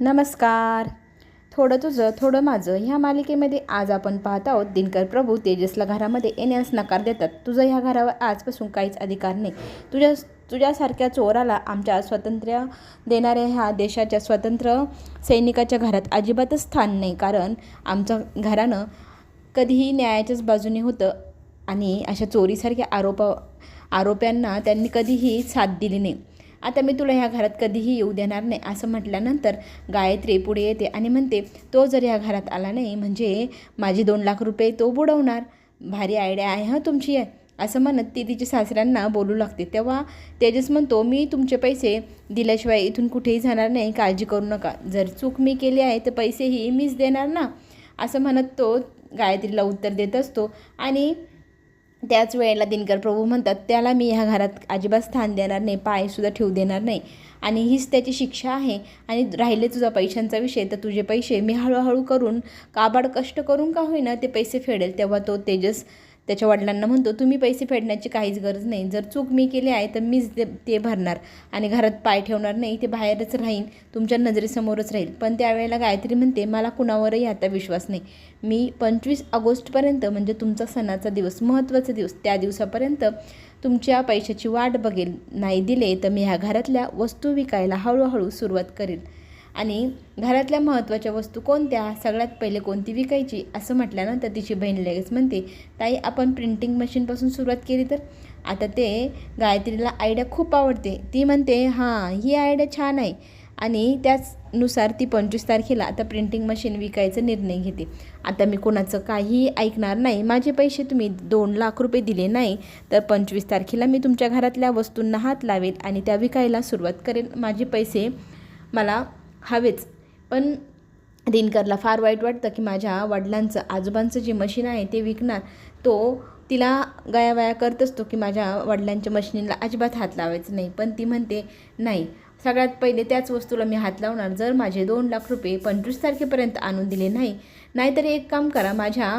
नमस्कार. थोडं तुझं थोडं माझं ह्या मालिकेमध्ये आज आपण पाहत आहोत दिनकर प्रभू तेजसला घरामध्ये येण्यास नकार देतात. तुझं ह्या घरावर आजपासून काहीच अधिकार नाही. तुझ्या तुझ्यासारख्या चोराला आमच्या स्वातंत्र्य देणाऱ्या ह्या देशाच्या स्वतंत्र सैनिकाच्या घरात अजिबातच स्थान नाही कारण आमचं घरानं कधीही न्यायाच्याच बाजूने होतं आणि अशा चोरीसारख्या आरोप आरोप्यांना त्यांनी कधीही साथ दिली नाही. आता मी तुला ह्या घरात कधीही येऊ देणार नाही असं म्हटल्यानंतर गायत्री पुढे येते आणि म्हणते तो जर ह्या घरात आला नाही म्हणजे माझी दोन लाख रुपये तो बुडवणार. भारी आयडिया आहे हां तुमची. आहे असं म्हणत ती तिच्या सासऱ्यांना बोलू लागते. तेव्हा तेजस म्हणतो मी तुमचे पैसे दिल्याशिवाय इथून कुठेही जाणार नाही काळजी करू नका. जर चूक मी केली आहे तर पैसेही मीच देणार ना. असं म्हणत तो गायत्रीला उत्तर देत असतो. आणि त्याच वेळेला दिनकर प्रभू म्हणतात त्याला मी ह्या घरात अजिबात स्थान देणार नाही पायसुद्धा ठेवू देणार नाही. आणि हीच त्याची शिक्षा आहे. आणि राहिले तुझा पैशांचा विषय तर तुझे पैसे मी हळूहळू करून काबाड कष्ट करून का होईना ते पैसे फेडेल? तेव्हा तो तेजस त्याच्या वडिलांना म्हणतो तुम्ही पैसे फेडण्याची काहीच गरज नाही. जर चूक मी केली आहे तर मीच ते ते भरणार आणि घरात पाय ठेवणार नाही. ते बाहेरच राहीन तुमच्या नजरेसमोरच राहील. पण त्यावेळेला गायत्री म्हणते मला कुणावरही आता विश्वास नाही. मी पंचवीस ऑगस्टपर्यंत म्हणजे तुमचा सणाचा दिवस महत्त्वाचा दिवस त्या दिवसापर्यंत तुमच्या पैशाची वाट बघेल नाही दिले तर मी ह्या घरातल्या वस्तू विकायला हळूहळू सुरुवात करेल. आणि घरातल्या महत्त्वाच्या वस्तू कोणत्या? सगळ्यात पहिले कोणती विकायची? असं म्हटल्यानंतर तिची बहीण लगेच म्हणते ताई आपण प्रिंटिंग मशीनपासून सुरुवात केली तर? आता ते गायत्रीला आयडिया खूप आवडते. ती म्हणते हां ही आयडिया छान आहे. आणि त्याचनुसार ती पंचवीस तारखेला आता प्रिंटिंग मशीन विकायचा निर्णय घेते. आता मी कोणाचं काहीही ऐकणार नाही. माझे पैसे तुम्ही दोन लाख रुपये दिले नाही तर पंचवीस तारखेला मी तुमच्या घरातल्या वस्तूंना हात लावेल आणि त्या विकायला सुरुवात करेन माझे पैसे मला हवेच. पण दिनकरला फार वाईट वाटतं की माझ्या वडिलांचं आजोबांचं जे मशीन आहे ते विकणार तो तिला गयावया करत असतो की माझ्या वडिलांच्या मशिनीला अजिबात हात लावायचं नाही. पण ती म्हणते नाही सगळ्यात पहिले त्याच वस्तूला मी हात लावणार. जर माझे दोन लाख रुपये पंचवीस तारखेपर्यंत आणून दिले नाही नाहीतर एक काम करा माझ्या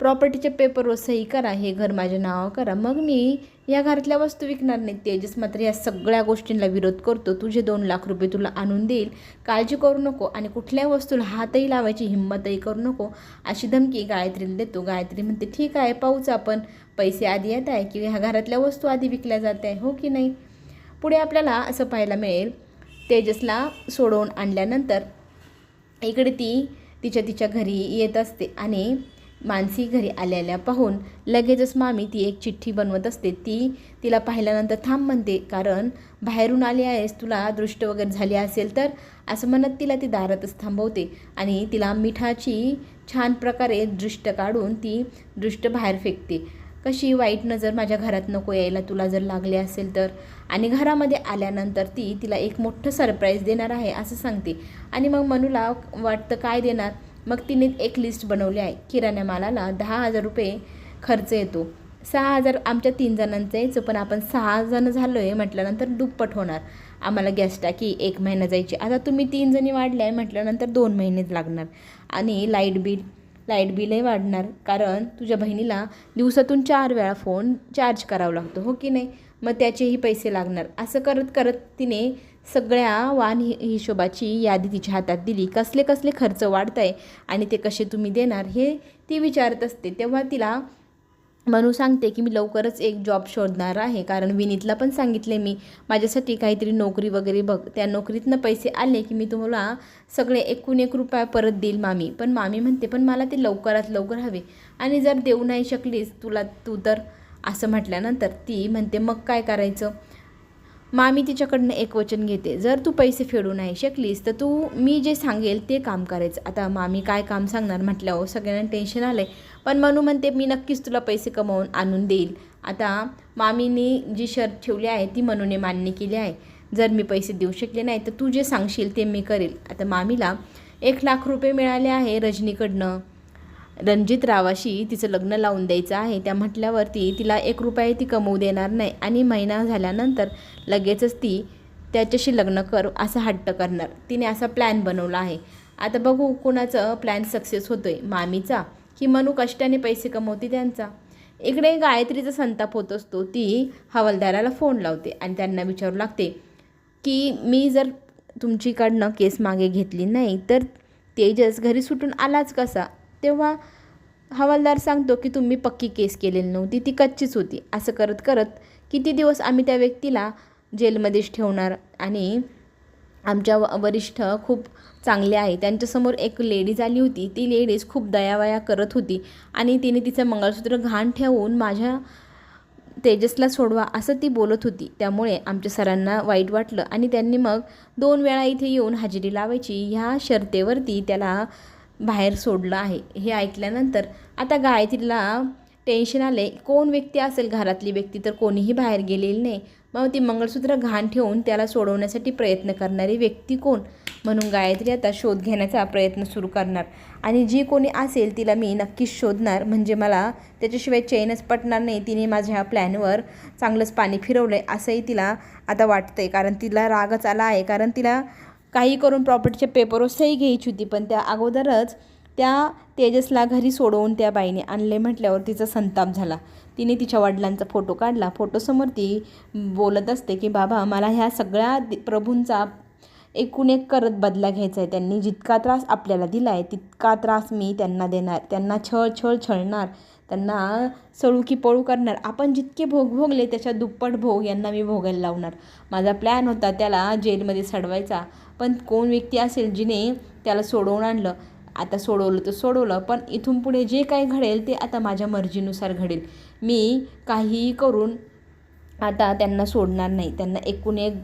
प्रॉपर्टीच्या पेपरवर सही करा हे घर माझ्या नावावर करा. मग मी या घरातल्या वस्तू विकणार नाही. तेजस मात्र या सगळ्या गोष्टींना विरोध करतो. तुझे दोन लाख रुपये तुला आणून देईल. काळजी करू नको आणि कुठल्या वस्तूला हातही लावायची हिंमतही करू नको. अशी धमकी गायत्रीला देतो. गायत्री म्हणते ठीक आहे पाहूच आपण. पैसे आधी येत आहे की ह्या घरातल्या वस्तू आधी विकल्या जात आहे हो की नाही? पुढे आपल्याला असं पाहायला मिळेल तेजसला सोडवून आणल्यानंतर इकडे ती तिच्या तिच्या घरी येत असते आणि मानसी घरी आलेल्या पाहून लगेचच मामी ती एक चिठ्ठी बनवत असते. ती तिला पाहिल्यानंतर थांब म्हणते कारण बाहेरून आली आहेस तुला दृष्ट वगैरे झाली असेल तर? असं म्हणत तिला ती दारातच थांबवते आणि तिला मिठाची छान प्रकारे दृष्ट काढून ती दृष्ट बाहेर फेकते. कशी वाईट नजर माझ्या घरात नको यायला तुला जर लागले असेल तर? आणि घरामध्ये आल्यानंतर ती तिला एक मोठं सरप्राईज देणार आहे असं सांगते. आणि मग मनूला वाटतं काय देणार? मग तिने एक लिस्ट बनवली आहे. किराणा मालाला दहा हजार रुपये खर्च येतो. सहा हजार आमच्या तीन जणांचं यायचं पण आपण सहा जण झालो आहे म्हटल्यानंतर दुप्पट होणार. आम्हाला गॅस टाकी एक महिना जायची. आता तुम्ही तीन जणी वाढल्या आहे म्हटल्यानंतर दोन महिनेच लागणार. आणि लाइट बिल लाइट बिलही वाढणार कारण तुझ्या बहिणीला दिवसातून चार वेळा फोन चार्ज करावा लागतो हो की नाही? मग त्याचेही पैसे लागणार. असं करत करत तिने सगळ्या वाहन हि हिशोबाची यादी तिच्या हातात दिली. कसले कसले खर्च वाढत आहे आणि ते कसे तुम्ही देणार हे ती विचारत असते. तेव्हा तिला मनू सांगते की मी लवकरच एक जॉब शोधणार आहे. कारण विनीतला पण सांगितले मी माझ्यासाठी काहीतरी नोकरी वगैरे बघ. त्या नोकरीतनं पैसे आले की मी तुम्हाला सगळे एकूण एक रुपया परत देईल मामी. पण मामी म्हणते पण मला ते लवकरात लवकर हवे. आणि जर देऊ नाही शकलीस तुला तू तर? असं म्हटल्यानंतर ती म्हणते मग काय करायचं? मामी तिच्याकडनं एक वचन घेते. जर तू पैसे फेडू नाही शकलीस तर तू मी जे सांगेल ते काम करायचं आता मामी काय काम सांगणार म्हटल्यावर सगळ्यांना टेन्शन आलं आहे पण म्हणू म्हणते मी नक्कीच तुला पैसे कमवून आणून देईल. आता मामीनी जी शर्त ठेवली आहे ती मनूने मान्य केली आहे. जर मी पैसे देऊ शकले नाही तर तू जे सांगशील ते मी करेल. आता मामीला एक लाख रुपये मिळाले आहे रजनीकडनं. रणजित रावाशी तिचं लग्न लावून द्यायचं आहे. त्या म्हटल्यावरती तिला एक रुपये ती कमवू देणार नाही. आणि महिना झाल्यानंतर लगेचच ती त्याच्याशी लग्न कर असा हट्ट करणार. तिने असा प्लॅन बनवला आहे. आता बघू कोणाचं प्लॅन सक्सेस होतो आहे मामीचा की मनू कष्टाने पैसे कमवते त्यांचा? इकडे गायत्रीचा संताप होत असतो. ती हवालदाराला फोन लावते आणि त्यांना विचारू लागते की मी जर तुमच्याकडनं केस मागे घेतली नाही तर तेजस घरी सुटून आलाच कसा? तेव्हा हवालदार सांगतो की तुम्ही पक्की केस केलेली नव्हती ती कच्चीच होती. असं करत करत किती दिवस आम्ही त्या व्यक्तीला जेलमध्येच ठेवणार आणि आमच्या व वरिष्ठ खूप चांगले आहे त्यांच्यासमोर एक लेडीज आली होती ती लेडीज खूप दयावया करत होती आणि तिने तिचं मंगळसूत्र घाण ठेवून माझ्या तेजसला सोडवा असं ती बोलत होती. त्यामुळे आमच्या सरांना वाईट वाटलं आणि त्यांनी मग दोन वेळा इथे येऊन हजेरी लावायची. ह्या शर्तेवरती त्याला बाहेर सोडलं आहे. हे ऐकल्यानंतर आता गायत्रीला टेन्शन आले कोण व्यक्ती असेल घरातली व्यक्ती? तर कोणीही बाहेर गेलेली नाही. मग ती मंगळसूत्र घाण ठेवून त्याला सोडवण्यासाठी प्रयत्न करणारी व्यक्ती कोण? म्हणून गायत्री आता शोध घेण्याचा प्रयत्न सुरू करणार. आणि जी कोणी असेल तिला मी नक्कीच शोधणार. म्हणजे मला त्याच्याशिवाय चैनच पटणार नाही. तिने माझ्या ह्या प्लॅनवर चांगलंच पाणी फिरवलं आहे असंही तिला आता वाटतं आहे कारण तिला रागच आला आहे. कारण तिला काही करून प्रॉपर्टीचे पेपरवर सही घ्यायची होती पण त्या अगोदरच त्या तेजसला घरी सोडवून त्या बाईने आणले म्हटल्यावर तिचा संताप झाला. तिने तिच्या वडिलांचा फोटो काढला. फोटोसमोर ती बोलत असते की बाबा मला ह्या सगळ्या दि- प्रभूंचा एकूण एक करत बदला घ्यायचा आहे. त्यांनी जितका त्रास आपल्याला दिला आहे तितका त्रास मी त्यांना देणार. त्यांना छळ छळ छळणार. त्यांना सळू की पळू करणार. आपण जितके भोग भोगले त्याच्या दुप्पट भोग यांना मी भोगायला लावणार. माझा प्लॅन होता त्याला जेलमध्ये सडवायचा. पण कोण व्यक्ती असेल जिने त्याला सोडवून आणलं आता सोडवलं तर सोडवलं पण इथून पुढे जे काही घडेल ते आता माझ्या मर्जीनुसार घडेल. मी काहीही करून आता त्यांना सोडणार नाही. त्यांना एकूण एक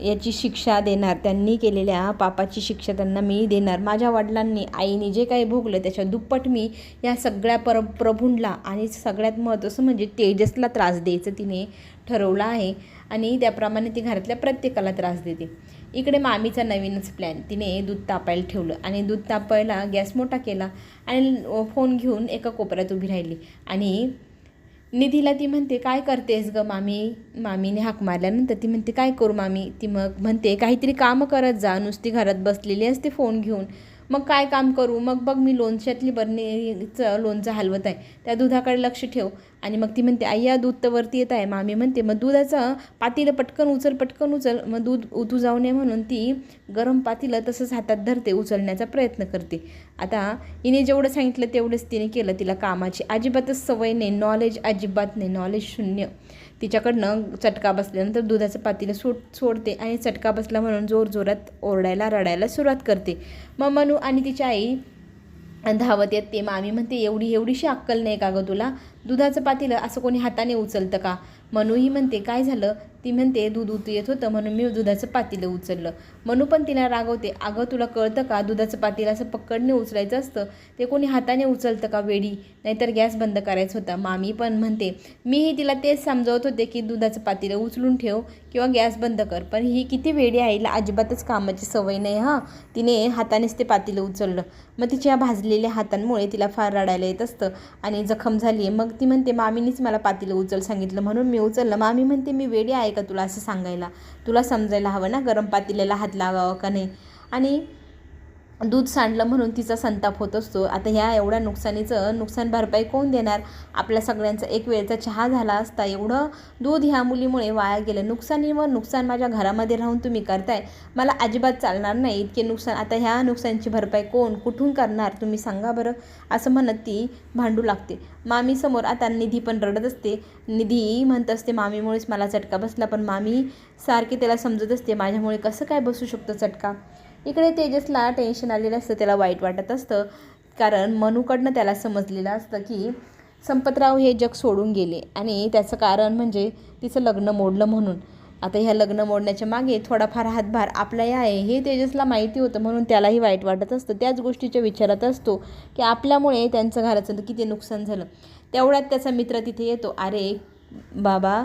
याची शिक्षा देणार त्यांनी केलेल्या पापाची शिक्षा त्यांना मी देणार. माझ्या वडिलांनी आईने जे काही भोगलं त्याच्या दुप्पट मी या सगळ्या पर प्रभूंला आणि सगळ्यात महत्त्वाचं म्हणजे तेजसला त्रास द्यायचं तिने. ठरवलं आहे आणि त्याप्रमाणे ती घरातल्या प्रत्येकाला त्रास देते. इकडे मामीचा नवीनच प्लॅन तिने दूध तापायला ठेवलं आणि दूध तापायला गॅस मोठा केला आणि फोन घेऊन एका कोपऱ्यात उभी राहिली. आणि निधीला ती म्हणते काय करतेस ग मामी? मामीने हाक मारल्यानंतर ती म्हणते काय करू मामी? ती मग म्हणते काहीतरी कामं करत जा. नुसती घरात बसलेली असते फोन घेऊन. मग काय काम करू? मग बघ मी लोणच्यातली बरणीचं लोणचं हलवत आहे. त्या दुधाकडे लक्ष ठेव. आणि मग ती म्हणते आय्या दूध तर वरती येत आहे. मामी म्हणते मग दुधाचं पातीलं पटकन उचल पटकन उचल. मग दूध उतू जाऊ नये म्हणून ती गरम पातीलं तसंच हातात धरते उचलण्याचा प्रयत्न करते. आता हिने जेवढं सांगितलं तेवढंच तिने केलं तिला कामाची. अजिबातच सवय नाही नॉलेज अजिबात नाही नॉलेज शून्य. तिच्याकडनं चटका बसल्यानंतर दुधाचं पातीलं सोड सोडते आणि चटका बसला म्हणून जोर जोरात ओरडायला रडायला सुरुवात करते. मग मनू आणि तिची आई धावत येते मामी म्हणते एवढी एवढीशी अक्कल नाही का गं तुला? दुधाचं पातेलं असं कोणी हाताने उचलतं का? मनूही म्हणते काय झालं? ती म्हणते दूध उतू येत होतं म्हणून मी दुधाचं पातेलं उचललं. मनू पण तिला रागवते अगं तुला कळतं का? दुधाचं पातेलं असं पकडणे उचलायचं असतं ते कोणी हाताने उचलतं का वेडी? नाहीतर गॅस बंद करायचा होता. मामी पण म्हणते मीही तिला तेच समजावत होते की दुधाचं पातेलं उचलून ठेव किंवा गॅस बंद कर पण ही किती वेडी आहे हिला अजिबातच कामाची सवय नाही हां. तिने हातानेच ते पातेलं उचललं. मग तिच्या भाजलेल्या हातांमुळे तिला फार रडायला येत असतं आणि जखम झाली आहे मग ती म्हणते मामीनीच मला पातीलं उचल सांगितलं म्हणून मी उचललं. मामी म्हणते मी वेडी आहे का तुला असं सांगायला? तुला समजायला हवं ना गरम पातीलेला हात लावावा का नाही? आणि दूध सांडलं म्हणून तिचा संताप होत असतो. आता ह्या एवढ्या नुकसानीचं नुकसान भरपाई कोण देणार? आपल्या सगळ्यांचा एक वेळचा चहा झाला असता एवढं दूध ह्या मुलीमुळे वाया गेलं. नुकसानीवर नुकसान माझ्या घरामध्ये राहून तुम्ही करताय. मला अजिबात चालणार नाही. इतके नुकसान आता ह्या नुकसानची भरपाई कोण कुठून करणार? तुम्ही सांगा बरं असं म्हणत ती भांडू लागते. मामीसमोर आता निधी पण रडत असते. निधी म्हणत असते मामीमुळेच मला चटका बसला पण मामी सारखे त्याला समजत असते. माझ्यामुळे कसं काय बसू शकतो चटका? इकडे तेजसला टेन्शन आलेलं असतं त्याला वाईट वाटत असतं. कारण मनूकडनं त्याला समजलेलं असतं की संपतराव हे जग सोडून गेले. आणि त्याचं कारण म्हणजे तिचं लग्न मोडलं म्हणून. आता ह्या लग्न मोडण्याच्या मागे थोडाफार हातभार आपलाही आहे. हे तेजसला माहिती होतं म्हणून त्यालाही वाईट वाटत असतं. त्याच गोष्टीच्या विचारात असतो की आपल्यामुळे त्यांचं घराचं किती नुकसान झालं. तेवढ्यात त्याचा मित्र तिथे येतो. अरे बाबा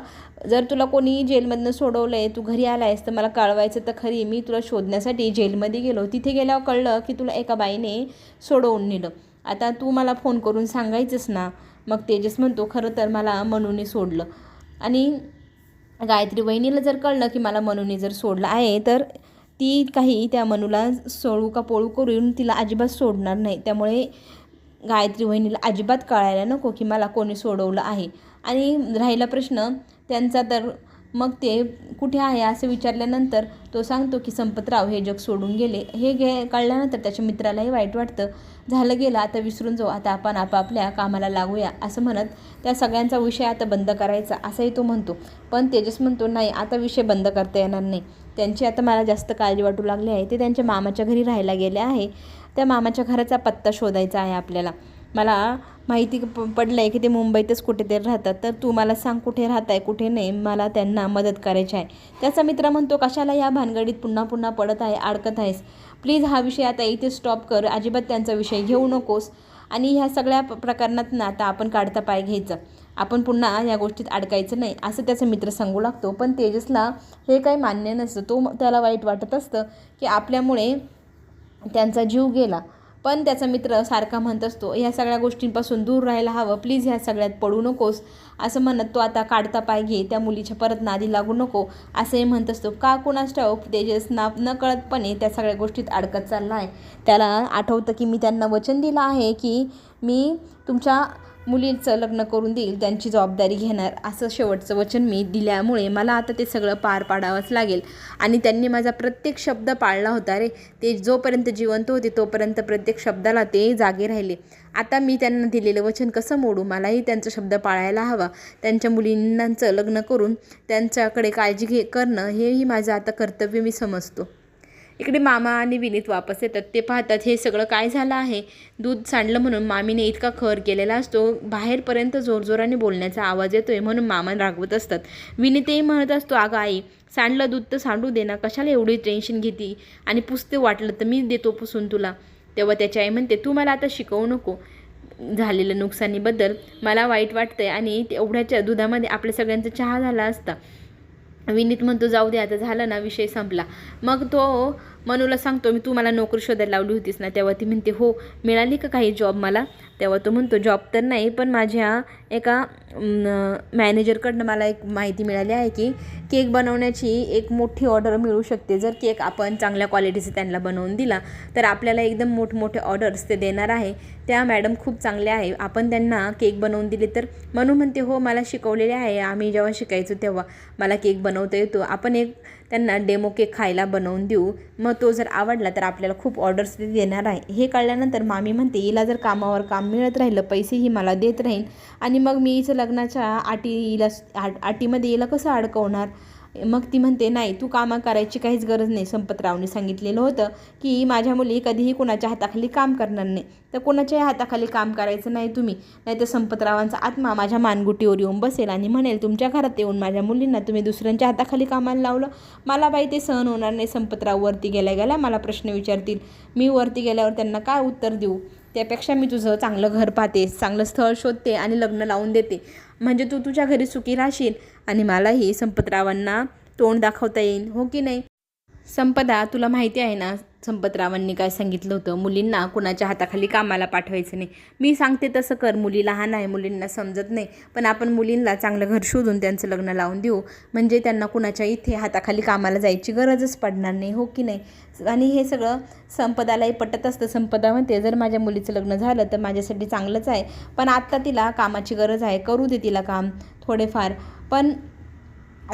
जर तुला कोणी जेलमधनं सोडवलं आहे तू घरी आला आहेस तर मला कळवायचं तर खरी मी तुला शोधण्यासाठी जेलमध्ये गेलो. तिथे गेल्यावर कळलं की तुला एका बाईने सोडवून नेलं. आता तू मला फोन करून सांगायचंस ना मग तेजस म्हणतो खरं तर मला मनूने सोडलं. आणि गायत्री वहिनीला जर कळलं की मला मनूने जर सोडलं आहे तर ती काही त्या मनूला सोडू का पोळू करून तिला अजिबात सोडणार नाही. त्यामुळे गायत्री वहिनीला अजिबात कळायला नको की मला कोणी सोडवलं आहे. आणि राहिला प्रश्न त्यांचा तर मग ते कुठे आहे असं विचारल्यानंतर तो सांगतो की संपतराव हे जग सोडून गेले. हे घे कळल्यानंतर त्याच्या मित्रालाही वाईट वाटतं. झालं गेलं आता विसरून जाऊ. आता आपण आपापल्या कामाला लागूया असं म्हणत त्या सगळ्यांचा विषय आता बंद करायचा असंही तो म्हणतो. पण तेजस म्हणतो नाही आता विषय बंद करता येणार नाही. त्यांची आता मला जास्त काळजी वाटू लागली आहे. ते त्यांच्या मामाच्या घरी राहायला गेले आहे. त्या मामाच्या घराचा पत्ता शोधायचा आहे आपल्याला. मला माहिती प पडलं आहे की ते मुंबईतच कुठेतरी राहतात. तर तू मला सांग कुठे राहत आहे कुठे नाही मला त्यांना मदत करायची आहे. त्याचा मित्र म्हणतो कशाला या भानगडीत पुन्हा पुन्हा पडत आहे अडकत आहेस? प्लीज हा विषय आता इथे स्टॉप कर अजिबात त्यांचा विषय घेऊ नकोस. आणि ह्या सगळ्या प्रकरणात ना आता आपण काढता पाय घ्यायचं. आपण पुन्हा या गोष्टीत अडकायचं नाही असं त्याचा मित्र सांगू लागतो. पण तेजसला हे काही मान्य नसतं. तो त्याला वाईट वाटत असतं की आपल्यामुळे त्यांचा जीव गेला. पण त्याचा मित्र सारखा म्हणत असतो ह्या सगळ्या गोष्टींपासून दूर राहायला हवं. प्लीज ह्या सगळ्यात पडू नकोस. असं म्हणत तो आता काढता पाय घे त्या मुलीच्या परत नादी लागू नको. असंही म्हणत असतो का कुणास ठाऊक तेजस ना न कळतपणे त्या सगळ्या गोष्टीत अडकत चालला आहे त्याला आठवतं की मी त्यांना वचन दिलं आहे की मी तुमच्या मुलींचं लग्न करून देईल त्यांची जबाबदारी घेणार असं शेवटचं वचन मी दिल्यामुळे मला आता ते सगळं पार पाडावंच लागेल. आणि त्यांनी माझा प्रत्येक शब्द पाळला होता रे. ते जोपर्यंत जिवंत होते तोपर्यंत प्रत्येक शब्दाला ते जागे राहिले. आता मी त्यांना दिलेलं वचन कसं मोडू? मलाही त्यांचा शब्द पाळायला हवा. त्यांच्या मुलींचं लग्न करून त्यांच्याकडे काळजी घे करणं हेही माझं आता कर्तव्य मी समजतो. इकडे मामा आणि विनीत वापस येतात. ते पाहतात हे सगळं काय झालं आहे? दूध सांडलं म्हणून मामीने इतका खर केलेला असतो बाहेरपर्यंत जोरजोराने बोलण्याचा आवाज येतोय म्हणून मामा रागवत असतात. विनीतही म्हणत असतो अगं आई सांडलं दूध तर सांडू दे ना कशाला एवढी टेन्शन घेती? आणि पुसते वाटलं तर मी देतो पुसून तुला. तेव्हा त्याची आई म्हणते तू मला आता शिकवू नको झालेलं नुकसानीबद्दल. मला वाईट वाटतंय आणि एवढ्याच्या दुधामध्ये आपल्या सगळ्यांचा चहा झाला असता. विनीत म्हणतो जाऊ दे आता झालं ना विषय संपला. मग तो मनूला सांगतो मी तू मला नोकरी शोधायला लावली होतीस ना? तेव्हा ती म्हणते हो मिळाली का काही जॉब मला? तेव्हा तो म्हणतो जॉब तर नाही पण माझ्या एका मॅनेजरकडनं मला एक माहिती मिळाली आहे की केक बनवण्याची एक मोठी ऑर्डर मिळू शकते. जर केक आपण चांगल्या क्वालिटीचा त्यांना बनवून दिला तर आपल्याला एकदम मोठमोठे ऑर्डर्स ते देणार आहे. त्या मॅडम खूप चांगल्या आहे. आपण त्यांना केक बनवून दिले तर म्हणून म्हणते हो मला शिकवलेले आहे. आम्ही जेव्हा शिकायचो तेव्हा मला केक बनवता येतो. आपण एक त्यांना डेमो केक खायला बनवून देऊ. मग तो जर आवडला तर आपल्याला खूप ऑर्डर्स ते देणार आहे. हे कळल्यानंतर मामी म्हणते हिला जर कामावर काम मिळत राहिलं पैसेही मला देत राहील. आणि मग मी हिचं लग्नाच्या आटीला हिला अटीमध्ये हिला कसं अडकवणार? मग ती म्हणते नाही तू कामं करायची काहीच गरज नाही संपतरावने सांगितलेलं होतं की माझ्या मुली कधीही कोणाच्या हाताखाली काम करणार नाही. तर कोणाच्याही हाताखाली काम करायचं नाही तुम्ही. नाही तर संपतरावांचा आत्मा माझ्या मानगुटीवर येऊन बसेल आणि म्हणेल तुमच्या घरात येऊन माझ्या मुलींना तुम्ही दुसऱ्यांच्या हाताखाली कामाला लावलं. मला बाई ते सहन होणार नाही. संपतराव वरती गेल्या गेल्या मला प्रश्न विचारतील. मी वरती गेल्यावर त्यांना काय उत्तर देऊ? त्यापेक्षा मी तुझं चांगलं घर पाहते चांगलं स्थळ शोधते आणि लग्न लावून देते. म्हणजे तू तुझ्या घरी सुखी राहशील आणि मलाही संपतरावांना तोंड दाखवता येईल हो की नाही? संपदा तुला माहिती आहे ना संपतरावांनी काय सांगितलं होतं? मुलींना कुणाच्या हाताखाली कामाला पाठवायचं नाही. मी सांगते तसं कर मुली लहान आहे मुलींना समजत नाही. पण आपण मुलींना चांगलं घर शोधून त्यांचं लग्न लावून देऊ. म्हणजे त्यांना कुणाच्या इथे हाताखाली कामाला जायची गरजच पडणार नाही हो की नाही? आणि हे सगळं संपदालाही पटत असतं. संपदा म्हणते जर माझ्या मुलीचं लग्न झालं तर माझ्यासाठी चांगलंच आहे. पण आत्ता तिला कामाची गरज आहे. करू दे तिला काम थोडेफार. पण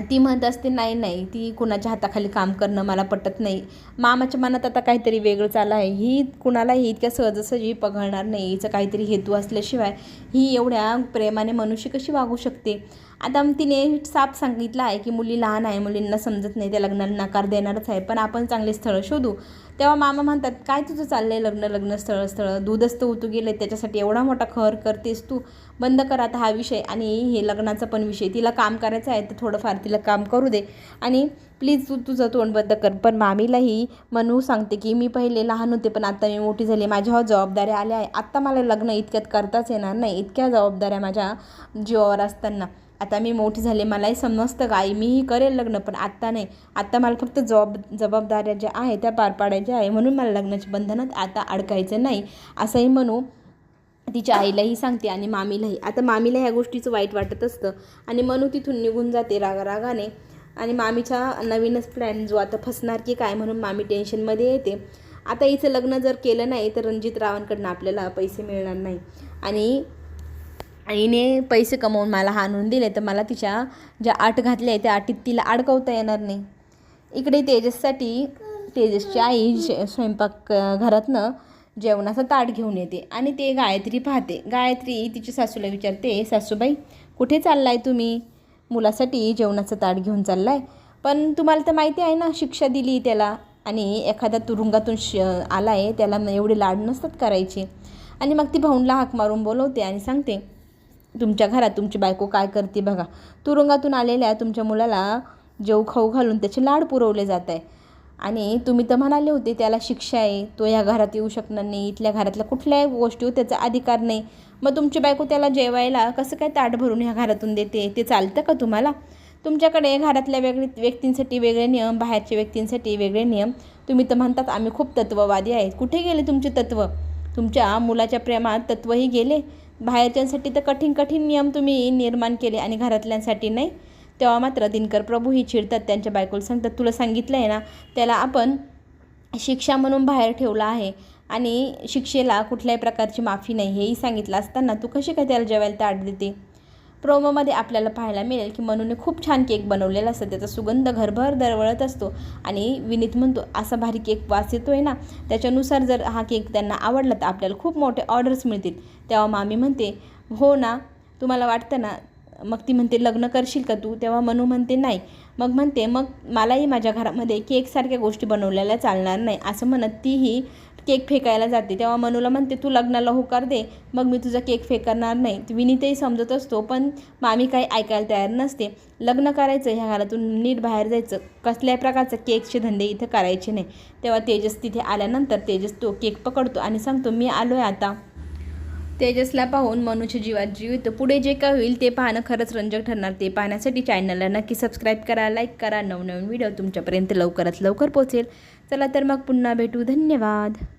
ती म्हणत असते नाही नाही ती कुणाच्या हाताखाली काम करणं मला पटत नाही. मामाच्या मनात आता काहीतरी वेगळं चाललं आहे. ही कुणालाही इतक्या सहजासहजी पघळणार नाही. हिचं काहीतरी हेतू असल्याशिवाय ही एवढ्या प्रेमाने मनुष्य कशी वागू शकते? आता तिने साप सांगितलं आहे की मुली लहान आहे मुलींना समजत नाही त्या लग्नाला नकार देणारच आहे. पण आपण चांगले स्थळं शोधू. तेव्हा मामा म्हणतात काय तुझं चाललं आहे लग्न लग्न स्थळ स्थळ? दूधच तर उतू गेले त्याच्यासाठी एवढा मोठा खर करतेस तू. बंद कर आता हा विषय. आणि हे लग्नाचा पण विषय. तिला काम करायचं आहे तर थोडंफार तिला काम करू दे. आणि प्लीज तू तुझं तोंड बंद कर. पण मामीलाही मनू सांगते की मी पहिले लहान होते पण आता मी मोठी झाली माझ्यावर जबाबदाऱ्या आल्या आहे आत्ता मला लग्न इतक्यात करताच येणार नाही. इतक्या जबाबदाऱ्या माझ्या जीवावर असताना. आता मी मोठी झाले मलाही समजतं का आई मीही करेल लग्न पण आत्ता नाही. आत्ता मला फक्त जबाब जबाबदाऱ्या ज्या आहे त्या पार पाडायच्या आहे. म्हणून मला लग्नाच्या बंधनात आता अडकायचं नाही. असंही म्हणू तिच्या आईलाही सांगते आणि मामीलाही. आता मामीला ह्या गोष्टीचं वाईट वाटत असतं. आणि मनू तिथून निघून जाते रागारागाने. आणि मामीचा नवीनच प्लॅन जो आता फसणार की काय म्हणून मामी टेन्शनमध्ये येते. आता हिचं लग्न जर केलं नाही तर रणजित रावांकडनं आपल्याला पैसे मिळणार नाही. आणि आईने पैसे कमवून मला हा आणून दिले तर मला तिच्या ज्या आट घातल्या आहे त्या आटीत तिला अडकवता येणार नाही. इकडे तेजससाठी तेजसची आई स्वयंपाक घरातनं जेवणाचा ताट घेऊन येते. आणि ते गायत्री पाहते. गायत्री तिच्या सासूला विचारते सासूबाई कुठे चाललाय तुम्ही? मुलासाठी जेवणाचं ताट घेऊन चालला आहे पण तुम्हाला तर माहिती आहे ना शिक्षा दिली त्याला आणि एखाद्या तुरुंगातून श आला आहे त्याला एवढे लाड नसतात करायचे. आणि मग ती भाऊंला हाक मारून बोलवते आणि सांगते तुमच्या घरात तुमची बायको काय करते बघा. तुरुंगातून आलेल्या तुमच्या मुलाला जेव खाऊ घालून त्याचे लाड पुरवले जात आहे. आणि तुम्ही तर म्हणाले होते त्याला शिक्षा आहे तो ह्या घरात येऊ शकणार नाही इथल्या घरातल्या कुठल्याही गोष्टीवर हो, त्याचा अधिकार नाही. मग तुमची बायको त्याला जेवायला कसं काय ताट भरून ह्या घरातून देते? ते चालतं का तुम्हाला? तुमच्याकडे घरातल्या वेगळी व्यक्तींसाठी वेगळे नियम बाहेरच्या व्यक्तींसाठी वेगळे नियम. तुम्ही तर म्हणतात आम्ही खूप तत्ववादी आहेत. कुठे गेले तुमचे तत्व? तुमच्या मुलाच्या प्रेमात तत्वही गेले? बाहेरच्यांसाठी तर कठीण कठीण नियम तुम्ही निर्माण केले आणि घरातल्यांसाठी नाही? तेव्हा मात्र दिनकर प्रभूही चिडतात त्यांच्या बायकोला. सांगतात तुला सांगितलं आहे ना त्याला आपण शिक्षा म्हणून बाहेर ठेवला आहे आणि शिक्षेला कुठल्याही प्रकारची माफी नाही. हेही सांगितलं असताना तू कशी काय त्याला जेवायला ताट देते? प्रोमोमध्ये आपल्याला पाहायला मिळेल की मनूने खूप छान केक बनवलेला असतो. त्याचा सुगंध घरभर दरवळत असतो आणि विनीत म्हणतो असा भारी केक वास येतो आहे ना त्याच्यानुसार जर हा केक त्यांना आवडला तर आपल्याला खूप मोठे ऑर्डर्स मिळतील. तेव्हा मामी म्हणते हो ना तुम्हाला वाटतं ना मग ती म्हणते लग्न करशील का तू? तेव्हा मनू म्हणते नाही. मग म्हणते मग मलाही माझ्या घरामध्ये केकसारख्या गोष्टी बनवलेल्या चालणार नाही. असं म्हणत तीही केक फेकायला जाते. तेव्हा मनूला म्हणते तू लग्नाला होकार दे. मग मी तुझा केक फेकणार नाही. विनीतही समजत असतो पण मामी काही ऐकायला तयार नसते. लग्न करायचं ह्या घरातून नीट बाहेर जायचं. कसल्याही प्रकारचं केकचे धंदे इथं करायचे नाही. तेव्हा तेजस तिथे आल्यानंतर तेजस तो केक पकडतो आणि सांगतो मी आलो आहे आता. तेजसला पाहून मनुष्य जीवात जीव येतो पुढे जे काय होईल ते पाहणं खरंच रंजक ठरणार. ते पाहण्यासाठी चॅनलला नक्की सबस्क्राईब करा लाईक करा. नवनवीन व्हिडिओ तुमच्यापर्यंत लवकरात लवकर पोहोचेल. चला तर मग पुन्हा भेटू. धन्यवाद.